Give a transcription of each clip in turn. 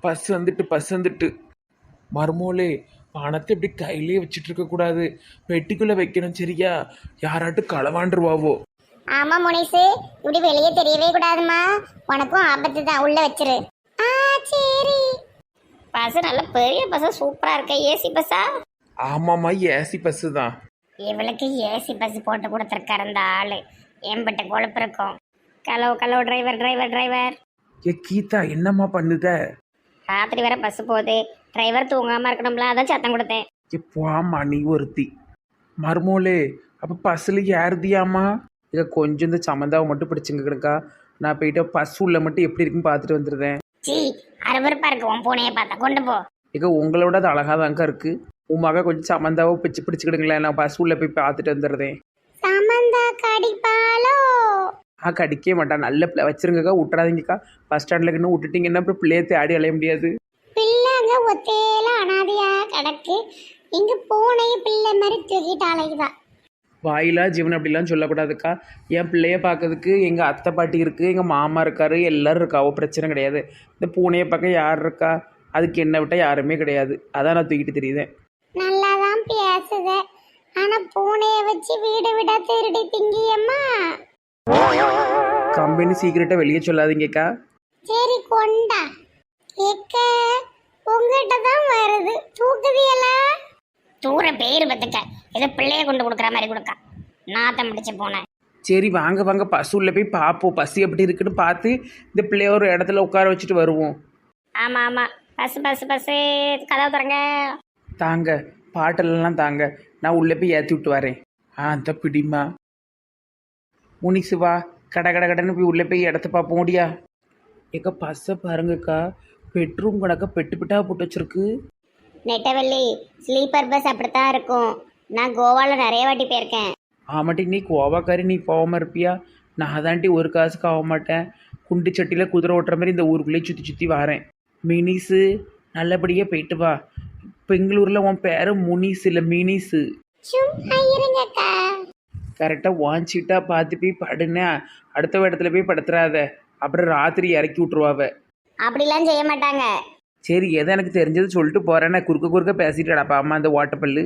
Bus வந்துட்டு bus வந்துட்டு. மர்மோலே பணத்தை இப்படி கையிலே வச்சுட்டு இருக்க கூடாது. பெட்டிக்குள்ள வைக்கணும் சரியா? யாராட்டும் களவாண்டுருவாவோ? ஆமா முனிசு. இப்படி வெளியே தெரியவே கூடாதுமா உனக்கும் ஆபத்து தான். உள்ள வச்சிரு. ஆ சரி. பஸ் நல்ல பெரிய பஸ் சூப்பரா இருக்க. ஏசி பஸ்ஸா? ஆமாம்மா ஏசி பஸ்ஸு தான். இவளுக்கு ஏசி பஸ் போட்டு கொடுத்துருக்காரு அந்த ஆளு. எம்பிட்ட கொழுப்பு இருக்கும். Hello hello driver driver driver ஏ கீதா என்னம்மா பண்ணுத? ராத்திரி வர பஸ் போகுது. டிரைவர் தூங்காம இருக்கணும்ல அதான் சத்தம் கொடுத்தேன். போம்மா நீ ஒருத்தி? மர்மோலே அப்போ பஸ்ஸில் ஏறுதியாம்மா? இதை கொஞ்சம் இந்த சமந்தாவை மட்டும் பிடிச்சிங்க கிடக்கா நான் போயிட்டு பஸ் உள்ள மட்டும் எப்படி இருக்குன்னு பார்த்துட்டு வந்துடுறேன். சி அருவருப்பா இருக்கு உன் பூனையை பார்த்தா. கொண்டு போ. இக்க உங்களோட அது அழகாக தாங்க இருக்கு. உன் மக கொஞ்சம் சமந்தாவை பிடிச்சி பிடிச்சிக்கிடுங்களேன். நான் பஸ் உள்ள போய் பார்த்துட்டு வந்துடுறேன். சமந்தா கடிப்பாலோ ஆ கடிக்கவே மாட்டான். நல்ல பிள்ளை. வச்சிருங்கக்கா விட்டுறாதீங்கக்கா பஸ் ஸ்டாண்டில் இன்னும் விட்டுட்டீங்கன்னா அப்புறம் பிள்ளைய தேடி அலைய முடியாது. பிள்ளைங்க ஒத்தையில அனாதையா கிடக்கு. இங்க பூனைய பிள்ளை மாதிரி தூக்கிட்டு அலையுதா? வாயிலா ஜீவன் அப்படிலாம் சொல்லக்கூடாதுக்கா. என் பிள்ளைய பார்க்கறதுக்கு எங்கள் அத்தை பாட்டி இருக்குது எங்கள் மாமா இருக்காரு எல்லாரும் இருக்கா. அவ பிரச்சனை கிடையாது. இந்த பூனையை பார்க்க யார் இருக்கா? அதுக்கு என்ன விட்டால் யாருமே கிடையாது. அதான் நான் தூக்கிட்டு தெரியுதேன். நல்லாதான் பேசுத. ஆனா பூனைய வச்சு வீடு விட திருடி திங்கியம்மா. கம்பெனி சீக்கிரட்டை வெளியே சொல்லாதீங்கக்கா. சரி கொண்டா. எக்க உங்ககிட்ட தான் வருது. தூக்குதியெல்லாம் தூர பேர் பத்துக்க. ஏதோ பிள்ளைய கொண்டு கொடுக்குற மாதிரி கொடுக்கா. நாத்தம் பிடிச்சு போனேன். சரி வாங்க வாங்க. பஸ் உள்ள போய் பார்ப்போம் பஸ் எப்படி இருக்குன்னு பார்த்து இந்த பிள்ளைய ஒரு இடத்துல உட்கார வச்சுட்டு வருவோம். ஆமா ஆமா. பஸ் பஸ் பஸ் கதவு திறங்க. தாங்க பாட்டெல்லாம் தாங்க. நான் உள்ளே போய் ஏற்றி விட்டு வரேன். ஆ அந்த பிடிமா. முனிசு வா. கட கட கடன்னு போய் உள்ளே போய் இடத்த பார்ப்போம் முடியா ஏக்கா பஸ்ஸை பாருங்கக்கா. பெட்ரூம் கணக்கா பெட்டு பெட்டா போட்டு வச்சிருக்கு. நெட்டவள்ளி ஸ்லீப்பர் பஸ் அப்படித்தான் இருக்கும். நான் கோவாவில் நிறைய வாட்டி போயிருக்கேன். ஆமாட்டி நீ கோவாக்காரி நீ போகாமல் இருப்பியா? நான் தாண்டி ஒரு காசுக்கு ஆக மாட்டேன். குண்டு சட்டியில் குதிரை ஓட்டுற மாதிரி இந்த ஊருக்குள்ளேயே சுற்றி சுற்றி வரேன். மினிஸு நல்லபடியாக போயிட்டு வா. பெங்களூரில் உன் பேர் முனிஸ் இல்லை மினிஸு சும்மா இருங்கக்கா. கரெக்டாக வாஞ்சிட்டா பார்த்து போய் படுனே அடுத்த இடத்துல போய் படுத்துறாத. அப்புறம் ராத்திரி இறக்கி விட்ருவாவ அப்படிலாம் செய்ய மாட்டாங்க. சரி எதை எனக்கு தெரிஞ்சது சொல்லிட்டு போகிறேன் நான் குறுக்க குறுக்க பேசிட்டேடாப்பா அம்மா அந்த ஓட்டப்பல்லு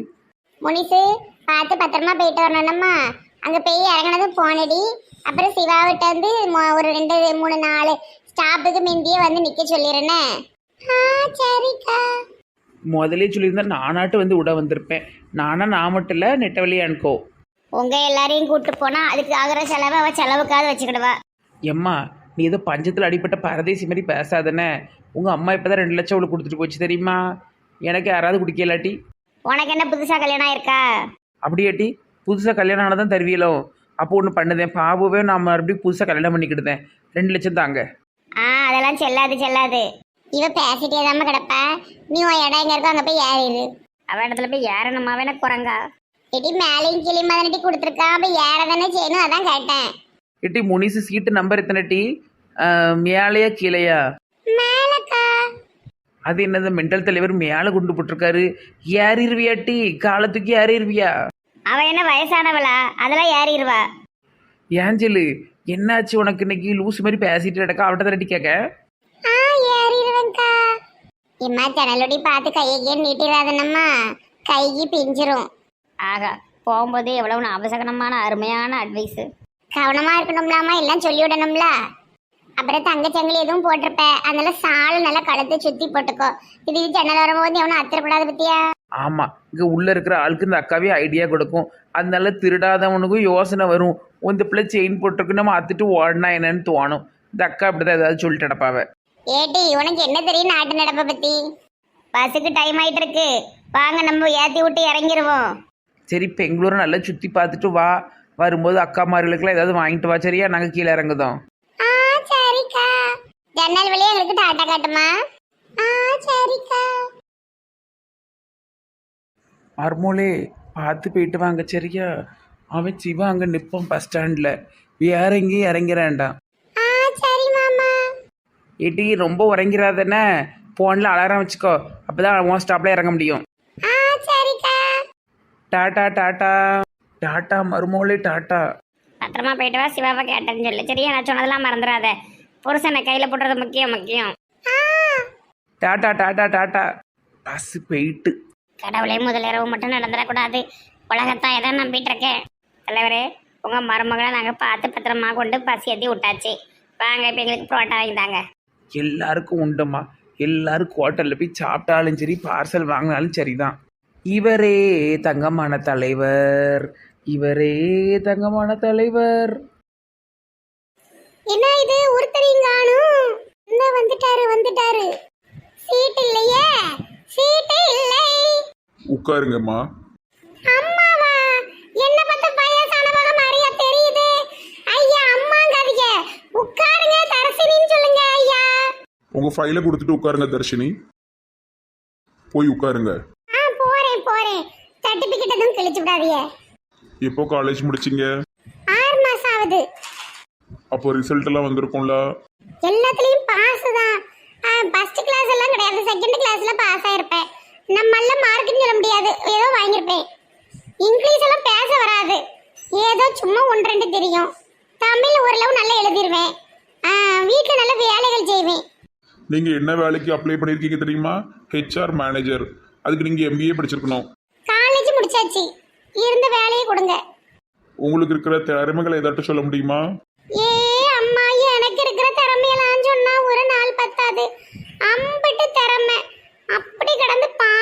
முனிசு பார்த்து பத்திரமா போயிட்டு வரணும்மா அங்க போய் இறங்கினது போனடி. அப்புறம் சிவாவிட்ட வந்து ஒரு ரெண்டு மூணு நாலு ஸ்டாப்புக்கு முந்தியே வந்து நிக்க சொல்லிடுறேன் ஆ சரிக்கா. முதலே சொல்லியிருந்தா நானாட்டு வந்து விட வந்திருப்பேன். நானா நான் மட்டும் இல்லை நெட்டவழி அனுக்கோ உங்க எல்லாரையும் கூட்டு போனா அதுக்கு ஆகிற செலவை அவ செலவுக்காவது வச்சுக்கிடுவா. எம்மா நீ ஏதோ பஞ்சத்தில் அடிப்பட்ட பரதேசி மாதிரி பேசாதானே. உங்கள் அம்மா இப்போ தான் ரெண்டு லட்சம் அவளுக்கு கொடுத்துட்டு போச்சு தெரியுமா? எனக்கு யாராவது குடிக்கலாட்டி? உனக்கு என்ன புதுசா கல்யாணம் ஆயிருக்கா? அப்படியாட்டி புதுசாக கல்யாணம் ஆனதான் தருவியலோ. அப்போ ஒன்று பண்ணுதேன் பாபுவே நான் மறுபடியும் புதுசாக கல்யாணம் பண்ணிக்கிடுதேன். ரெண்டு லட்சம் தாங்க. ஆ அதெல்லாம் செல்லாது செல்லாது. இவ பேசிட்டே தாம கிடப்ப. நீ உன் இடம் எங்க இருக்கோ அங்க போய் ஏறிடு அவ இடத்துல போய் ஏறணுமா வேணா குரங்கா. இடி மேலையும் கிளி மதனட்டி கொடுத்துருக்கா? அப்ப ஏற தானே செய்யணும்? அதான் கேட்டேன். எட்டி முனிசு சீட்டு நம்பர் எத்தனை டி மேலையா கீழையா? மேலக்கா. அது என்னது மென்டல் தலைவர் மேலே குண்டு போட்டிருக்காரு. ஏறிடுவியா டி காலத்துக்கு ஏறிடுவியா அவ என்ன வயசானவளா? அதெல்லாம் ஏறிடுவா ஏஞ்சலு என்னாச்சு உனக்கு இன்னைக்கு? லூஸ் மாதிரி பேசிட்டு கிடக்கா அவட்ட தரட்டி கேட்க? ஆ ஏறிடுவேன்க்கா இம்மா ஜன்னலோடி பார்த்து கையை நீட்டிடாதனம்மா. கைக்கு பிஞ்சிரும். ஆகா போகும்போது எவ்வளவு அவசகனமான அருமையான அட்வைஸ் கவனமா இருக்கணும்லாமா? எல்லாம் சொல்லி விடணும்ல? அப்புறம் தங்கச்சங்கிலி எதுவும் போட்டிருப்ப. அதனால சாலை நல்லா கழுத்து சுத்தி போட்டுக்கோ. இது ஜன்னல் வரும்போது எவனும் அத்திரப்படாத பத்தியா? ஆமாம் இங்கே உள்ளே இருக்கிற ஆளுக்கு இந்த அக்காவே ஐடியா கொடுக்கும். அதனால திருடாதவனுக்கும் யோசனை வரும். இந்த பிள்ளை செயின் போட்டிருக்கு நம்ம அத்துட்டு ஓடினா என்னன்னு தோணும். இந்த அக்கா அப்படிதான் ஏதாவது சொல்லிட்டு நடப்பாவ. ஏட்டி உனக்கு என்ன தெரியும் நாட்டு நடப்பை பத்தி? பஸ்ஸுக்கு டைம் ஆயிட்டு இருக்கு. வாங்க நம்ம ஏத்தி விட்டு இறங்கிருவோம். சரி பெங்களூரை நல்லா சுற்றி பார்த்துட்டு வா. வரும்போது அக்கா மார்களுக்கெல்லாம் ஏதாவது வாங்கிட்டு வா. சரியா? நாங்கள் கீழே இறங்குதோம். ஆ சரிக்கா. ஜன்னல் வழியா எங்களுக்கு டாட்டா காட்டுமா? ஆ சரிக்கா. மர்மோலே பார்த்து போயிட்டு வாங்க. சரியா? அவன் சிவா அங்கே நிற்பான் பஸ் ஸ்டாண்டில் வேற எங்கேயும் இறங்கிறான்டான் ஆ சரி மாமா. ஏட்டி ரொம்ப உறங்கிறாதானே ஃபோனில் அலாரம் வச்சுக்கோ. அப்போ தான் உன் ஸ்டாப்பில் இறங்க முடியும். Tata tata. டாட்டா மருமோளே டாட்டா. பத்திரமா போயிட்டு வா சிவாவை கேட்டேன்னு சொல்லு. சரியா நான் சொன்னதெல்லாம் மறந்துடாத. புருஷனை கையில போட்டுறது முக்கியம் முக்கியம். Tata tata tata. பஸ் போயிட்டு. கடவுளே முதலிரவு மட்டும் நடந்துடக்கூடாது. உலகத்தான் எதை நம்பிட்டு இருக்கேன் தலைவரே உங்க மருமகளை நாங்க பார்த்து பத்திரமா கொண்டு பசி ஏற்றி விட்டாச்சு. வாங்க இப்போ எங்களுக்கு புரோட்டா வாங்கி தாங்க. எல்லாருக்கும் உண்டுமா எல்லாரும் ஹோட்டலில் போய் சாப்பிட்டாலும் சரி பார்சல் வாங்கினாலும் சரிதான். இவரே தங்கமான தலைவர். இவரே தங்கமான தலைவர். என்ன இது? ஒருத்தரையும் காணும் இந்த வந்துட்டாரு வந்துட்டாரு. சீட் இல்லையே? சீட்டு இல்லை. உட்காருங்கம்மா. அம்மாவா? என்ன பார்த்த வயசானவங்க மாதிரியா தெரியுது? ஐயா அம்மாங்காதீங்க. உட்காருங்க தரசினின்னு சொல்லுங்க ஐயா. உங்க ஃபைலை கொடுத்துட்டு உட்காருங்க தர்ஷினி. போய் உட்காருங்க. போறேன் சர்டிபிகேட் எதுவும் கிழிச்சு விடாதீங்க. எப்போ காலேஜ் முடிச்சிங்க? ஆறு மாசம் ஆகுது. அப்போ ரிசல்ட் எல்லாம் வந்திருக்கும்ல? எல்லாத்துலயும் பாஸ் தான். ஃபர்ஸ்ட் கிளாஸ் எல்லாம் கிடையாது. செகண்ட் கிளாஸ்ல பாஸ் ஆயிருப்பேன். நம்மள மார்க்குன்னு சொல்ல முடியாது. ஏதோ வாங்கியிருப்பேன். இங்கிலீஷ் எல்லாம் பேச வராது. ஏதோ சும்மா ஒன்று ரெண்டு தெரியும். தமிழ் ஓரளவு நல்லா எழுதிருவேன். வீட்டில் நல்ல வேலைகள் செய்வேன். நீங்க என்ன வேலைக்கு அப்ளை பண்ணிருக்கீங்க தெரியுமா? ஹெச்ஆர் மேனேஜர் அதுக்கு நீங்க எம்பிஏ படிச்சிருக்கணும். காலேஜ் முடிச்சாச்சு. இருந்த வேலையை கொடுங்க. உங்களுக்கு இருக்கிற திறமைகளை ஏதாட்டும் சொல்ல முடியுமா? ஏ அம்மா எனக்கு இருக்கிற திறமையெல்லாம் சொன்னா ஒரு நாள் பத்தாது. அம்பிட்டு திறமை. அப்படி கிடந்து பாடுவேன்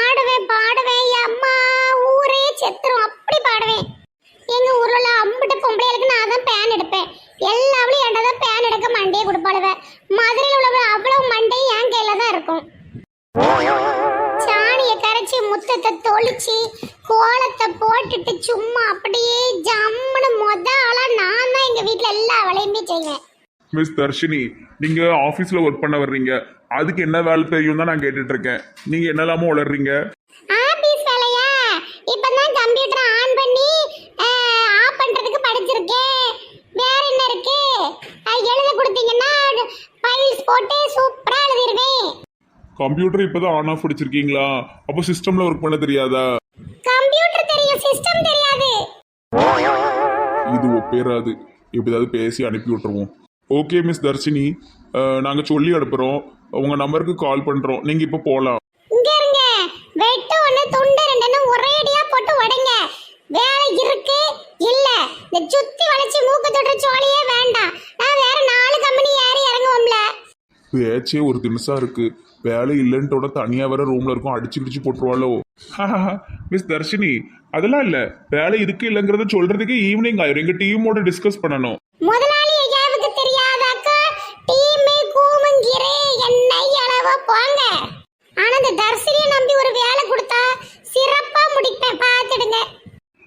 மிஸ் தர்ஷினி நீங்க ஆபீஸ்ல ஒர்க் பண்ண வர்றீங்க. அதுக்கு என்ன வேலை தெரியும் தான் நான் கேட்டுட்டு இருக்கேன் நீங்க என்னெல்லாமோ உளறீங்க? ஆபீஸ் வேலையா? இப்பதான் கம்ப்யூட்டர் ஆன் பண்ணி ஆஃப் பண்றதுக்கு படிச்சிருக்கேன். வேற என்ன இருக்கு? எழுத கொடுத்தீங்கன்னா ஃபைல்ஸ் போட்டு சூப்பரா எழுதிருவேன். கம்ப்யூட்டர் இப்பதான் ஆன் ஆஃப் படிச்சிருக்கீங்களா அப்போ சிஸ்டம்ல ஒர்க் பண்ண தெரியாதா? கம்ப்யூட்டர் தெரியும் சிஸ்டம் தெரியாது. இது ஒப்பேராது எப்படியாவது பேசி அனுப்பி விட்டுருவோம். Okay miss Dharshini. அஹ், நாங்க சொல்லி அனுப்புறோம். உங்க நம்பருக்கு கால் பண்றோம். நீங்க இப்போ போலாம். இங்க இருங்க. வெட்டு ஒண்ணு துண்டு ரெண்டுன்னு ஒரேடியா போட்டு உடைங்க வேலை இருக்கு? இல்ல. இந்த சுத்தி வளைச்சு மூக்கு தொடுற சோழியே வேண்டாம். நான் வேற நாலு கம்பெனி ஏறி இறங்குவோம்ல. பேச்சே ஒரு தினசா இருக்கு. வேலை இல்லைன்ட்டோட தனியா வேற ரூம்ல இருக்கும். அடிச்சு கிடிச்சு போட்டுருவாளோ? மிஸ் தர்ஷினி அதெல்லாம் இல்ல. வேலை இருக்கு இல்லைங்கிறத சொல்றதுக்கு ஈவினிங் ஆயிரும். எங்க டீமோட டிஸ்கஸ் பண்ணணும். முதலாளி அளவா போங்க. ஆனா இந்த தர்சினியை நம்பி ஒரு வேலை கொடுத்தா சிறப்பா முடிப்பேன். பார்த்துடுங்க.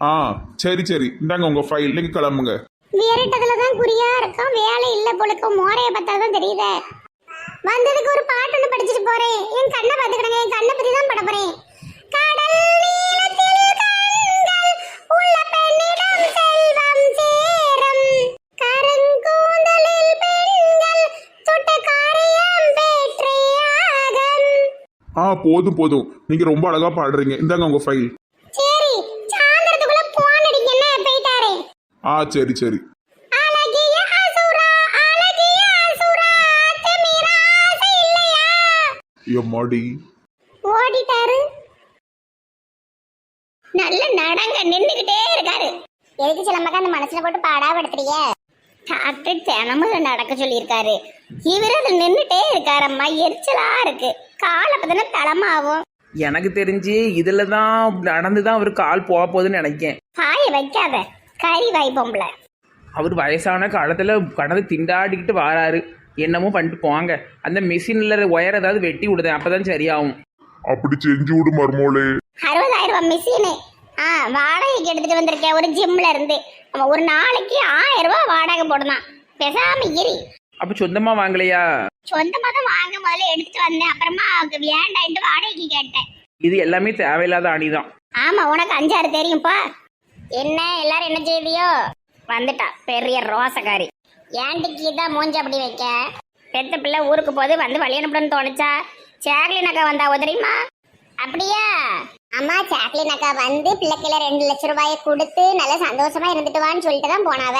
ஆ சரி சரி. இந்தாங்க உங்க ஃபைல் நீங்க கிளம்புங்க. விரட்டதுல தான் குறியா இருக்கும். வேலை இல்ல பொழுக்க மோரைய பார்த்தா தான் தெரியுதே. வந்ததுக்கு ஒரு பாட்டு ஒன்று படிச்சுட்டு போறேன். என் கண்ணை பார்த்துக்கிடுங்க. என் கண்ணை பத்தி தான் பட போறேன். கடல் நீளத்தில் ஆ போதும் போதும். நீங்க ரொம்ப அழகா பாடுறீங்க. இந்தாங்க உங்க ஃபைல் சரி சாயந்தரத்துக்குள்ள போன் அடிக்கன்னு போயிட்டாரே? ஆ சரி சரி. எம்மாடி? ஓடிட்டாரு. நல்ல நடங்க நின்னுகிட்டே இருக்காரு. எதுக்கு சிலம்பக்கா அந்த மனசுல போட்டு பாடா படுத்துறீங்க டாக்டர் தினமும் நடக்க சொல்லியிருக்காரு. இவரு அதுல நின்னுட்டே இருக்காரம்மா. எரிச்சலா இருக்கு. காலை பத்தின தலைமாவும் எனக்கு தெரிஞ்சு இதில் தான் நடந்து தான் அவர் கால் போக போகுதுன்னு நினைக்கேன். பாய வைக்காத. கறி வாய் பொம்பளை. அவர் வயசான காலத்தில் கடந்து திண்டாடிக்கிட்டு வராரு. என்னமோ பண்ணிட்டு போவாங்க. அந்த மிஷினில் ஒயர் ஏதாவது வெட்டி விடுதேன். அப்போ தான் சரியாகும். அப்படி செஞ்சு விடு மர்மோளே. அறுபதாயிரம் ரூபாய் மிஷினு ஆ வாடகைக்கு எடுத்துட்டு வந்திருக்கேன். ஒரு ஜிம்ல இருந்து. ஆமா ஒரு நாளைக்கு ஆயிரம் ரூபாய் வாடகை போடுதான் பேசாம இரி. அப்போ சொந்தமாக வாங்கலையா? சொந்தமா தான் வாங்க முதல்ல எடுத்துட்டு வந்தேன். அப்புறமா வேண்டான்ட்டு வாடகைக்கு கேட்டேன். இது எல்லாமே தேவையில்லாத அணி தான் ஆமா உனக்கு அஞ்சாறு தெரியும்ப்பா என்ன எல்லாரும் என்ன செய்தியோ? வந்துட்டா பெரிய ரோசக்காரி. ஏன்டிக்கு தான் மூஞ்ச அப்படி வைக்க? பெத்த பிள்ளை ஊருக்கு போது வந்து வழி அனுப்பணும்னு தோணுச்சா? சாக்லின் அக்கா வந்தாவோ தெரியுமா? அப்படியா? அம்மா சாக்லின் அக்கா வந்து பிள்ளைக்கில ரெண்டு லட்சம் ரூபாயை கொடுத்து நல்ல சந்தோஷமா இருந்துட்டு வான்னு சொல்லிட்டு தான் போனாவ.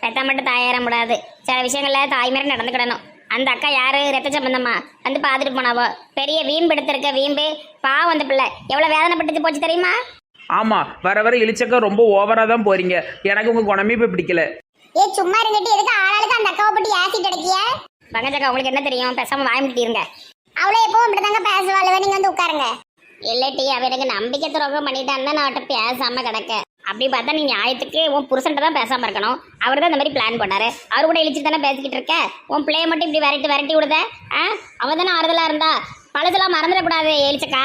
பெத்த மட்டும் தாயார முடியாது சில விஷயங்கள்ல தாய் மாதிரி நடந்துக்கிடணும். அந்த அக்கா யாரு? ரத்த சம்பந்தமா? வந்து பார்த்துட்டு போனாவோ? பெரிய வீம்பு எடுத்திருக்க வீம்பு. பாவம் அந்த பிள்ளை. எவ்வளவு வேதனைப்பட்டு போச்சு தெரியுமா? ஆமாம் வர வர இழிச்சக்கா ரொம்ப ஓவராக தான் போறீங்க. எனக்கு உங்கள் குணமே இப்போ பிடிக்கல. ஏ சும்மா இருங்கட்டி. எதுக்கு ஆளாளுக்கு அந்த அக்காவை பத்தி ஆசிட் அடிக்கிய? பங்கஜக்கா உங்களுக்கு என்ன தெரியும்? பேசாம வாய் முடிட்டிருங்க அவளே எப்பவும் இப்படிதாங்க பேசுவாள் நீங்க வந்து உட்காருங்க. இல்லட்டி அவ எனக்கு நம்பிக்கை துரோகம் பண்ணிட்டான்னு நான் அவட்ட பேசாம கிடக்க அப்படி பார்த்தா நீ நியாயத்துக்கு உன் புருஷன்ட்ட தான் பேசாம இருக்கணும். அவர் தான் இந்த மாதிரி பிளான் பண்ணாரு. அவர் கூட இழிச்சு தானே பேசிக்கிட்டு இருக்க? உன் பிள்ளைய மட்டும் இப்படி விரட்டி விரட்டி விடுத? ஆ? அவ தானே ஆறுதலாக இருந்தா. பழசெல்லாம் மறந்துடக்கூடாது எழுச்சக்கா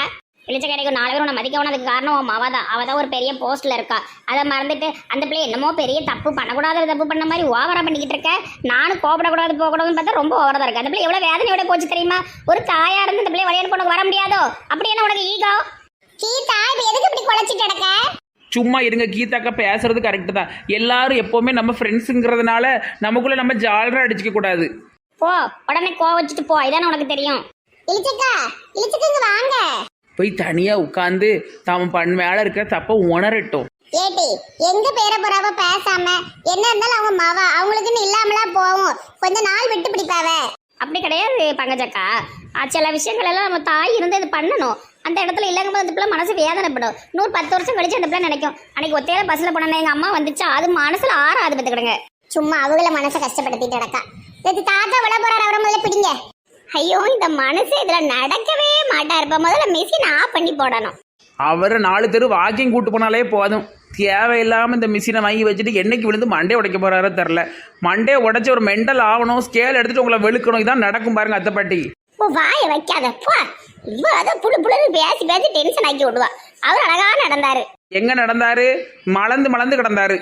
எழுச்ச கிடைக்கும் நாலு பேர் உன்னை மதிக்கவும் அதுக்கு காரணம் உன் மாவா தான். அவள் தான் ஒரு பெரிய போஸ்ட்ல இருக்கா. அதை மறந்துட்டு அந்த பிள்ளை என்னமோ பெரிய தப்பு பண்ணக்கூடாத தப்பு பண்ண மாதிரி ஓவராக பண்ணிக்கிட்டு இருக்க. நானும் கோபப்படக்கூடாது போகக்கூடாதுன்னு பார்த்தா ரொம்ப ஓவராக தான் இருக்கு. அந்த பிள்ளை எவ்வளோ வேதனையோட போச்சு தெரியுமா? ஒரு தாயா இருந்து இந்த பிள்ளை விளையாட்டு உனக்கு வர முடியாதோ அப்படி என்ன உனக்கு ஈகோ கீதா இப்போ எதுக்கு இப்படி குழச்சிட்டு கிடக்க? சும்மா இருங்க கீதாக்கா பேசுறது கரெக்டு தான். எல்லாரும் எப்போவுமே நம்ம ஃப்ரெண்ட்ஸுங்கிறதுனால நமக்குள்ளே நம்ம ஜாலராக அடிச்சுக்க கூடாது. போ உடனே கோவச்சிட்டு போ இதானே உனக்கு தெரியும். இளிச்சக்கா இங்க வாங்க. போய் தனியாக உட்காந்து தாம பண் மேலே இருக்கிற தப்பை உணரட்டும். ஏட்டி எங்க பேர போறாவ பேசாம என்ன இருந்தாலும் அவங்க மாவா அவங்களுக்குன்னு இல்லாமலாம் போவோம். கொஞ்ச நாள் விட்டு பிடிப்பாவ. அப்படி கிடையாது பங்கஜக்கா ஆ, சில விஷயங்கள் எல்லாம் நம்ம தாய் இருந்து இது பண்ணணும். அந்த இடத்துல இல்லைங்க போது அந்த பிள்ளை மனசு வேதனைப்படும். நூறு பத்து வருஷம் கழிச்சு அந்த பிள்ளை நினைக்கும். அன்னைக்கு ஒத்தையில பஸ்ல போனேன் எங்க அம்மா வந்துச்சா? அது மனசுல ஆறாது பத்துக்கிடுங்க சும்மா அவங்கள மனசை கஷ்டப்படுத்திட்டு நடக்கா இது தாத்தா விட போறாரு அவரை முதல்ல பிடிங்க. ஐயோ இந்த மனசு இதுல நடக்கவே மாட்டா இருப்ப முதல்ல மிஷின் ஆஃப் பண்ணி போடணும். அவரு நாலு தெரு வாக்கிங் கூட்டு போனாலே போதும். தேவையில்லாமல் இந்த மிஷினை வாங்கி வச்சுட்டு என்னைக்கு விழுந்து மண்டே உடைக்க போறாரோ தெரில மண்டே உடைச்சி ஒரு மெண்டல் ஆகணும் ஸ்கேல் எடுத்துட்டு உங்களை வெளுக்கணும் இதான் நடக்கும் பாருங்க அத்தை பாட்டி. ஓ வாயை வைக்காத போ. இவ அதை புழு புழுன்னு பேசி பேசி டென்ஷன் ஆக்கி விடுவா. அவர் அழகா நடந்தாரு. எங்க நடந்தாரு? மலந்து மலந்து கிடந்தாரு.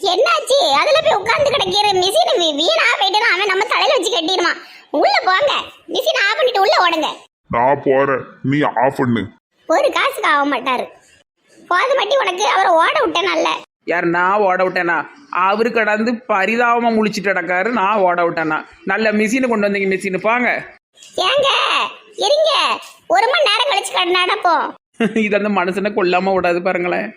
என்னாச்சு? அதுல போய் உட்கார்ந்து கிடைக்கிற மிஷின் வீணா போயிட்டு அவன் நம்ம தலையில வச்சு கட்டிடுவான் உள்ள போங்க. மிஷின் ஆஃப் பண்ணிட்டு உள்ள ஓடுங்க. நான் போறேன். நீ ஆஃப் பண்ணு. ஒரு காசுக்கு ஆக மாட்டாரு. போது மட்டி உனக்கு அவரை ஓட விட்டேன் நல்ல யார் நான் ஓட விட்டேனா? அவரு கடந்து பரிதாபமாக முழிச்சிட்டு கிடக்காரு நான் ஓட விட்டேனா? நல்ல மிஷினை கொண்டு வந்தீங்க மிஷினு பாங்க. ஏங்க இருங்க. ஒரு மணி நேரம் கழிச்சு கட நடப்போம் இது அந்த மனுஷனை கொல்லாம விடாது பாருங்களேன்.